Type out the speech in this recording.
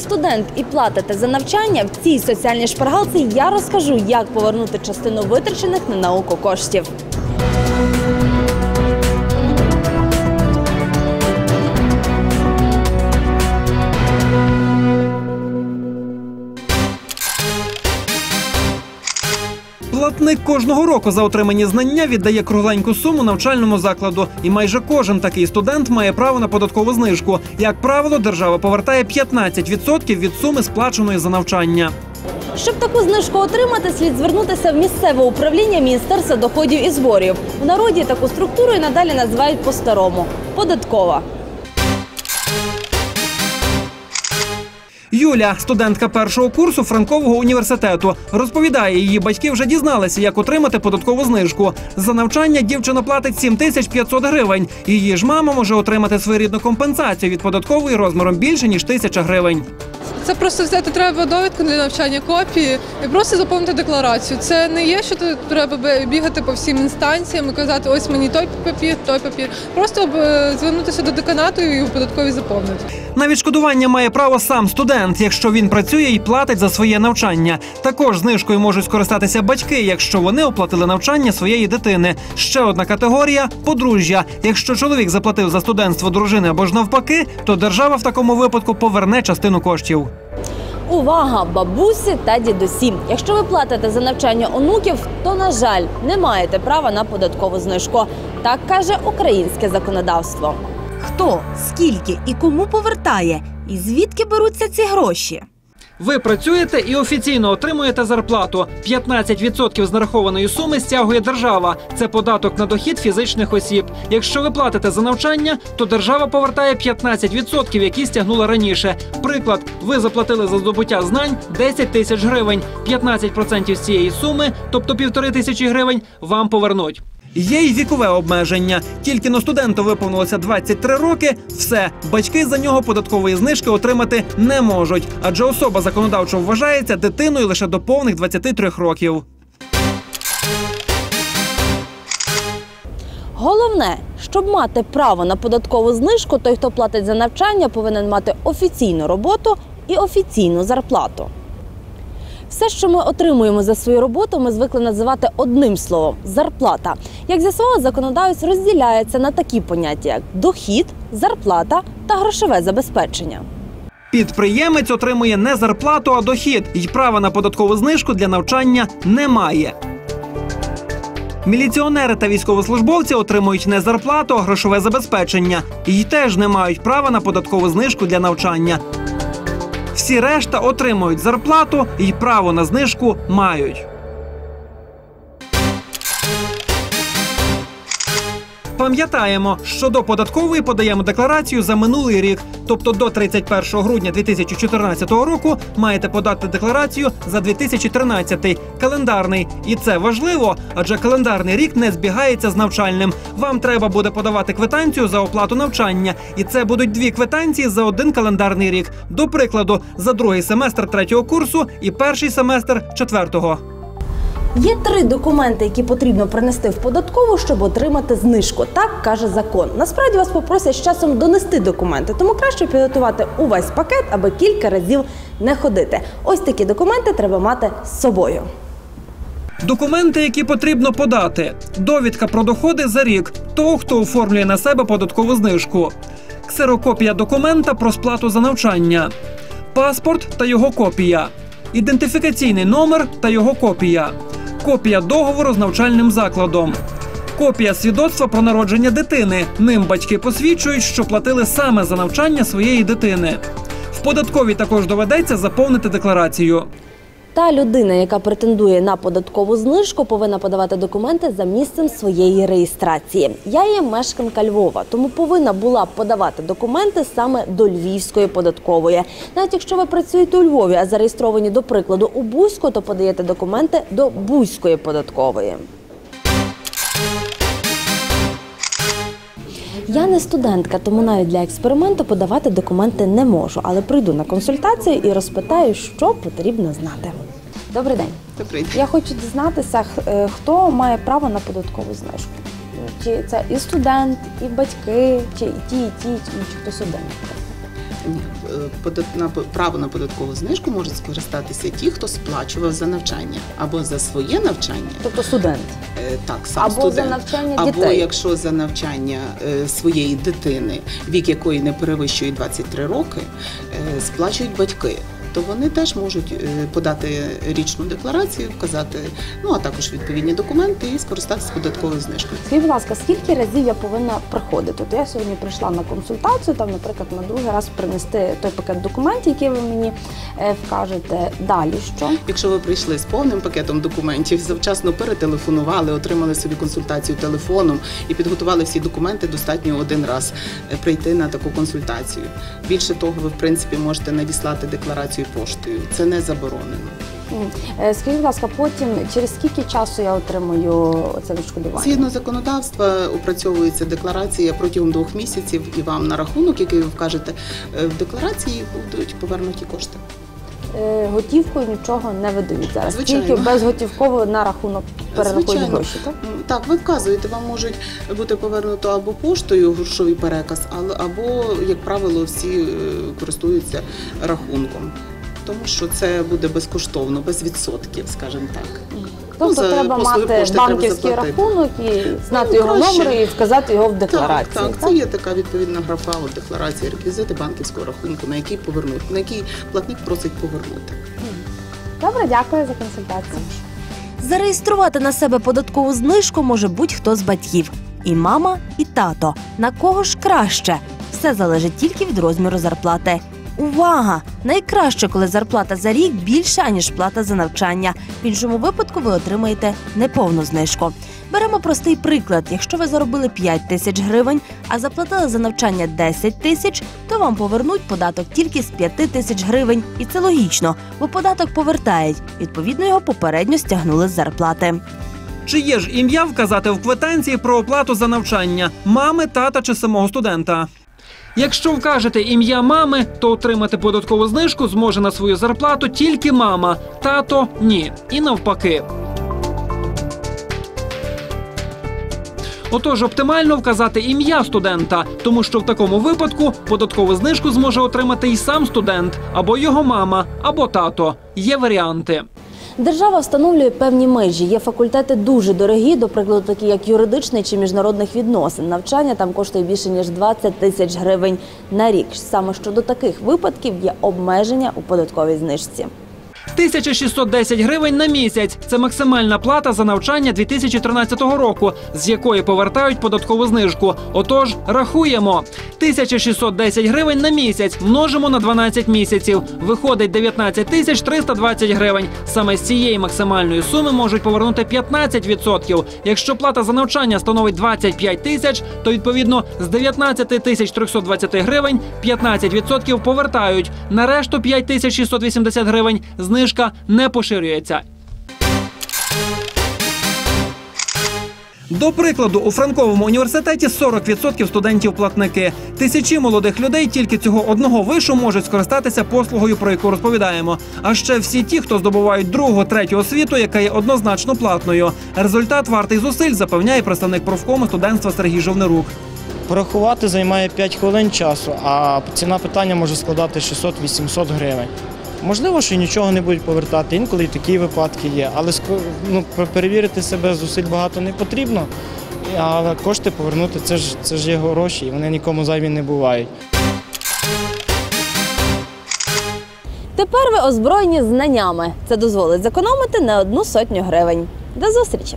Студент і платите за навчання. В цій соціальній шпаргалці я розкажу, як повернути частину витрачених на науку коштів. Платник кожного року за отримані знання віддає кругленьку суму навчальному закладу, і майже кожен такий студент має право на податкову знижку. Як правило, держава повертає 15% від суми сплаченої за навчання. Щоб таку знижку отримати, слід звернутися в місцеве управління Міністерства доходів і зборів. У народі таку структуру і надалі називають по-старому податкова. Юля, студентка першого курсу Франкового університету, розповідає, її батьки вже дізналися, як отримати податкову знижку. За навчання дівчина платить 7500 гривень. Її ж мама може отримати своєрідну компенсацію від податкової розміром більше ніж тисяча гривень. Це просто взяти треба довідку для навчання копії і просто заповнити декларацію. Це не є, що тут треба бігати по всім інстанціям і казати, ось мені той папір, той папір. Просто е, звернутися до деканату і у податкові заповнити. На відшкодування має право сам студент, якщо він працює і платить за своє навчання. Також знижкою можуть скористатися батьки, якщо вони оплатили навчання своєї дитини. Ще одна категорія подружжя. Якщо чоловік заплатив за студентство дружини або ж навпаки, то держава в такому випадку поверне частину коштів. Увага, бабусі та дідусі! Якщо ви платите за навчання онуків, то на жаль не маєте права на податкову знижку. Так каже українське законодавство. Хто, скільки і кому повертає, і звідки беруться ці гроші? Ви працюєте і офіційно отримуєте зарплату. 15% з нарахованої суми стягує держава. Це податок на дохід фізичних осіб. Якщо ви платите за навчання, то держава повертає 15%, які стягнула раніше. Приклад, ви заплатили за здобуття знань 10 тисяч гривень. 15% з цієї суми, тобто півтори тисячі гривень, вам повернуть. Є й вікове обмеження. Тільки на студенту виповнилося 23 роки. Все, батьки за нього податкової знижки отримати не можуть, адже особа законодавчо вважається дитиною лише до повних 23 років. Головне, щоб мати право на податкову знижку, той, хто платить за навчання, повинен мати офіційну роботу і офіційну зарплату. Все, що ми отримуємо за свою роботу, ми звикли називати одним словом зарплата. Як з'ясував законодавець, розділяється на такі поняття, як дохід, зарплата та грошове забезпечення. Підприємець отримує не зарплату, а дохід, і права на податкову знижку для навчання немає. Міліціонери та військовослужбовці отримують не зарплату, а грошове забезпечення і теж не мають права на податкову знижку для навчання. Всі решта отримують зарплату і право на знижку мають. Пам'ятаємо, що до податкової подаємо декларацію за минулий рік, тобто до 31 грудня 2014 року маєте подати декларацію за 2013 календарний. І це важливо, адже календарний рік не збігається з навчальним. Вам треба буде подавати квитанцію за оплату навчання, і це будуть дві квитанції за один календарний рік. До прикладу, за другий семестр третього курсу і перший семестр четвертого. Є три документи, які потрібно принести в податкову, щоб отримати знижку. Так каже закон. Насправді вас попросять з часом донести документи, тому краще підготувати увесь пакет, аби кілька разів не ходити. Ось такі документи треба мати з собою. Документи, які потрібно подати: довідка про доходи за рік того, хто оформлює на себе податкову знижку, ксерокопія документа про сплату за навчання, паспорт та його копія, ідентифікаційний номер та його копія, копія договору з навчальним закладом. Копія свідоцтва про народження дитини. Ним батьки посвідчують, що платили саме за навчання своєї дитини. В податковій також доведеться заповнити декларацію. Та людина, яка претендує на податкову знижку, повинна подавати документи за місцем своєї реєстрації. Я є мешканка Львова, тому повинна була подавати документи саме до Львівської податкової. Навіть якщо ви працюєте у Львові, а зареєстровані до прикладу у Бузьку, то подаєте документи до Бузької податкової. Я не студентка, тому навіть для експерименту подавати документи не можу, але прийду на консультацію і розпитаю, що потрібно знати. Добрий день. Добрий день. Я хочу дізнатися, е, хто має право на податкову знижку. Чи це і студент, і батьки, чи і ті, і ті, чи чи хтось один. Е, на право на податкову знижку можуть скористатися ті, хто сплачував за навчання або за своє навчання, Тобто студент. е, так сам Або студент. за навчання Або дітей. якщо за навчання е, своєї дитини, вік якої не перевищує 23 роки, сплачують батьки. То вони теж можуть е, подати річну декларацію, вказати, ну а також відповідні документи і скористатися податковою знижкою. Скажіть, будь ласка, скільки разів я повинна приходити? От я сьогодні прийшла на консультацію, там, наприклад, на другий раз принести той пакет документів, який ви мені е, вкажете. Далі що? Якщо ви прийшли з повним пакетом документів, завчасно перетелефонували, отримали собі консультацію телефоном і підготували всі документи, достатньо один раз е, прийти на таку консультацію. Більше того, ви в принципі можете надіслати декларацію поштою. Це не заборонено. Е, Скажіть, будь ласка, потім через скільки часу я отримую це відшкодування? Згідно законодавства, опрацьовується декларація протягом двох місяців, і вам на рахунок, який ви вкажете е, в декларації, будуть повернуті кошти. Е, Готівкою нічого не видають зараз. Звичайно. Тільки безготівково на рахунок перерахують гроші, так? Так, ви вказуєте, вам можуть бути повернуто або поштою грошовий переказ, або, як правило, всі е, користуються рахунком. Тому що це буде безкоштовно, без відсотків, скажімо так. Тобто за треба послуги мати пошти треба банківський заплатити. рахунок і знати Ну, його краще. номер і вказати його в декларації. Так, так, це є така відповідна графа у декларації, реквізити банківського рахунку, на який повернути, на який платник просить повернути. Добре, дякую за консультацію. Зареєструвати на себе податкову знижку може будь-хто з батьків. І мама, і тато. На кого ж краще? Все залежить тільки від розміру зарплати. Увага! Найкраще, коли зарплата за рік більша, аніж плата за навчання. В іншому випадку ви отримаєте неповну знижку. Беремо простий приклад: якщо ви заробили 5 тисяч гривень, а заплатили за навчання 10 тисяч, то вам повернуть податок тільки з 5 тисяч гривень. І це логічно, бо податок повертають. Відповідно, його попередньо стягнули з зарплати. Чи є ж ім'я вказати в квитанції про оплату за навчання мами, тата чи самого студента? Якщо вкажете ім'я мами, то отримати податкову знижку зможе на свою зарплату тільки мама, тато ні. І навпаки. Отож, оптимально вказати ім'я студента, тому що в такому випадку податкову знижку зможе отримати і сам студент, або його мама, або тато. Є варіанти. Держава встановлює певні межі. Є факультети дуже дорогі, до прикладу, такі як юридичний чи міжнародних відносин. Навчання там коштує більше ніж 20 тисяч гривень на рік. Саме щодо таких випадків є обмеження у податковій знижці. 1610 гривень на місяць це максимальна плата за навчання 2013 року, з якої повертають податкову знижку. Отож, рахуємо 1610 гривень на місяць множимо на 12 місяців. Виходить 19 тисяч 320 гривень. Саме з цієї максимальної суми можуть повернути 15%. Якщо плата за навчання становить 25 тисяч, то відповідно з 19 тисяч 320 гривень 15% повертають. На решту 5 тисяч 680 знижка не поширюється. До прикладу, у Франковому університеті 40% студентів-платники. Тисячі молодих людей тільки цього одного вишу можуть скористатися послугою, про яку розповідаємо. А ще всі ті, хто здобувають другу, третю освіту, яка є однозначно платною. Результат вартий зусиль, запевняє представник профкому студентства Сергій Жовнирук. Порахувати займає 5 хвилин часу, а ціна питання може складати 600-800 гривень. Можливо, що нічого не будуть повертати, інколи і такі випадки є, але ну, перевірити себе зусиль багато не потрібно, а кошти повернути це ж, це ж є гроші, і вони нікому зайві не бувають. Тепер ви озброєні знаннями. Це дозволить зекономити не одну сотню гривень. До зустрічі!